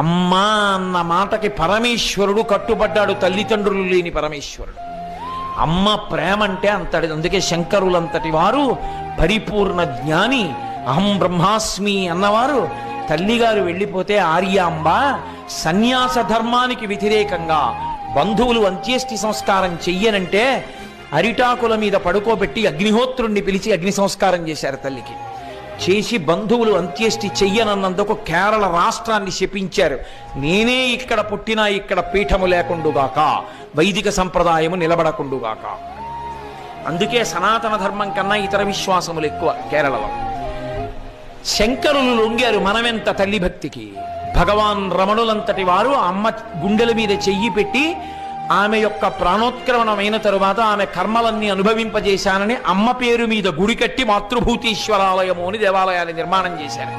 అమ్మ అన్న మాటకి పరమేశ్వరుడు కట్టుబడ్డాడు తల్లిదండ్రులు లేని పరమేశ్వరుడు. అమ్మ ప్రేమ అంటే అంతటి అందుకే శంకరులంతటి వారు పరిపూర్ణ జ్ఞాని అహం బ్రహ్మాస్మి అన్నవారు తల్లిగారు వెళ్ళిపోతే ఆర్యాంబ సన్యాస ధర్మానికి వ్యతిరేకంగా బంధువులు అంత్యేష్టి సంస్కారం చెయ్యనంటే అరిటాకుల మీద పడుకోబెట్టి అగ్నిహోత్రుణ్ణి పిలిచి అగ్ని సంస్కారం చేశారు తల్లికి. చేసి బంధువులు అంత్యేష్టి చెయ్యనన్నందుకు కేరళ రాష్ట్రాన్ని శపించారు. నేనే ఇక్కడ పుట్టినా ఇక్కడ పీఠము లేకుండుగాక వైదిక సంప్రదాయము నిలబడకుండుగాక. అందుకే సనాతన ధర్మం కన్నా ఇతర విశ్వాసములు ఎక్కువ కేరళలో. శంకరులు లొంగారు మనమెంత తల్లి భక్తికి. భగవాన్ రమణులంతటి వారు అమ్మ గుండెల మీద చెయ్యి పెట్టి ఆమె యొక్క ప్రాణోత్క్రమణమైన తరువాత ఆమె కర్మలన్నీ అనుభవింపజేశానని అమ్మ పేరు మీద గుడి కట్టి మాతృభూతీశ్వరాలయము అని దేవాలయాన్ని నిర్మాణం చేశారు.